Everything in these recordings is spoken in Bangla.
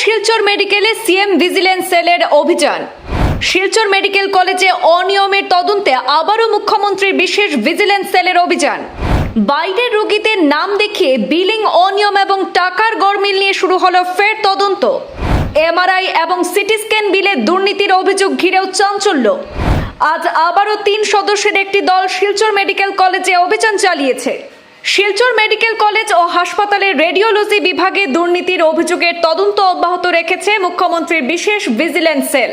শিলচর মেডিকেলে সিএম ভিজিলেন্স সেলের অভিযান। শিলচর মেডিকেল কলেজে অনিয়মের তদন্তে আবারও মুখ্যমন্ত্রীর বিশেষ ভিজিলেন্স সেলের অভিযান। বাইরের রোগীদের নাম দেখিয়ে বিলিং অনিয়ম এবং টাকার গরমিল নিয়ে শুরু হলো ফের তদন্ত। এমআরআই এবং সিটি স্ক্যান বিলে দুর্নীতির অভিযোগ ঘিরেও চাঞ্চল্য। আজ আবারও তিন সদস্যের একটি দল শিলচর মেডিকেল কলেজে অভিযান চালিয়েছে। শিলচর মেডিকেল কলেজ ও হাসপাতালের রেডিওলজি বিভাগে দুর্নীতির অভিযোগের তদন্ত অব্যাহত রেখেছে মুখ্যমন্ত্রীর বিশেষ ভিজিল্যান্স সেল।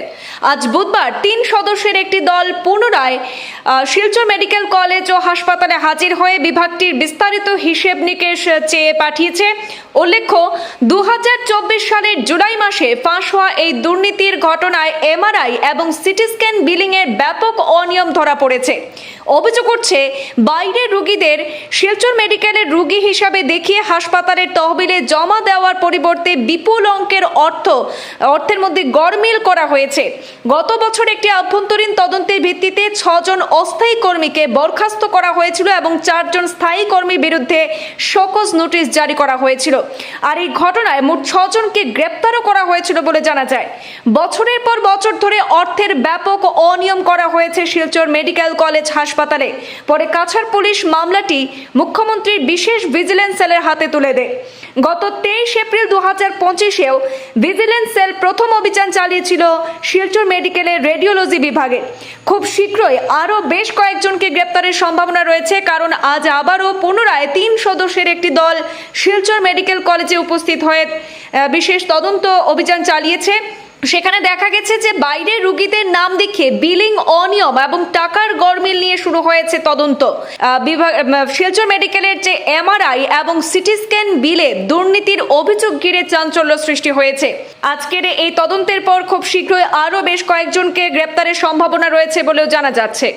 আজ বুধবার তিন সদস্যের একটি দল পুনরায় শিলচর মেডিকেল কলেজ ও হাসপাতালে হাজির হয়ে বিভাগটির বিস্তারিত হিসেব নিকেশ চেয়ে পাঠিয়েছে। উল্লেখ্য দু হাজার চব্বিশ সালের জুলাই মাসে ফাঁস হওয়া এই দুর্নীতির ঘটনায় এমআরআই এবং সিটি স্ক্যান বিলিংয়ের ব্যাপক অনিয়ম ধরা পড়েছে। অভিযোগ করছে বাইরের রোগীদের শিলচর মেডিকেলের রোগী হিসাবে দেখিয়ে হাসপাতালের তহবিলে জমা দেওয়ার পরিবর্তে বিপুল অঙ্কের অর্থ, অর্থের মধ্যে গড়মিল করা হয়েছে। গত বছর একটি অভ্যন্তরীণ তদন্তের ভিত্তিতে ছজন অস্থায়ী কর্মীকে বরখাস্ত করা হয়েছিল এবং চারজন স্থায়ী কর্মীর বিরুদ্ধে শোকজ নোটিশ জারি করা হয়েছিল। আর এই ঘটনায় মোট ছজনকে গ্রেপ্তারও করা হয়েছিল বলে জানা যায়। বছরের পর বছর ধরে অর্থের ব্যাপক অনিয়ম করা হয়েছে শিলচর মেডিকেল কলেজ হাসপাতালে। পরে কাছাড় পুলিশ মামলাটি মুখ্যমন্ত্রীর বিশেষ ভিজিলেন্স সেলের হাতে তুলে দেয় গত তেইশ এপ্রিল দু হাজার পঁচিশেও ভিজিলেন্স সেল প্রথম অভিযান চালিয়েছিল শিলচর মেডিকেলের রেডিওলজি বিভাগে। খুব শীঘ্রই আরও বেশ কয়েকজনকে গ্রেপ্তারের সম্ভাবনা রয়েছে, কারণ আজ আবারও পুনরায় তিন সদস্যের একটি দল শিলচর মেডিকেল কলেজে উপস্থিত হয়ে বিশেষ তদন্ত অভিযান চালিয়েছে। সেখানে দেখা গেছে যে বাইরের রুগীদের নাম দেখে বিলিং অনিয়ম এবং টাকার গরমিল নিয়ে শুরু হয়েছে তদন্ত। বিভাগ শিলচর মেডিকেলের যে এমআরআই এবং সিটি স্ক্যান বিলে দুর্নীতির অভিযোগ ঘিরে চাঞ্চল্য সৃষ্টি হয়েছে। আজকের এই তদন্তের পর খুব শীঘ্রই আরও বেশ কয়েকজনকে গ্রেপ্তারের সম্ভাবনা রয়েছে বলেও জানা যাচ্ছে।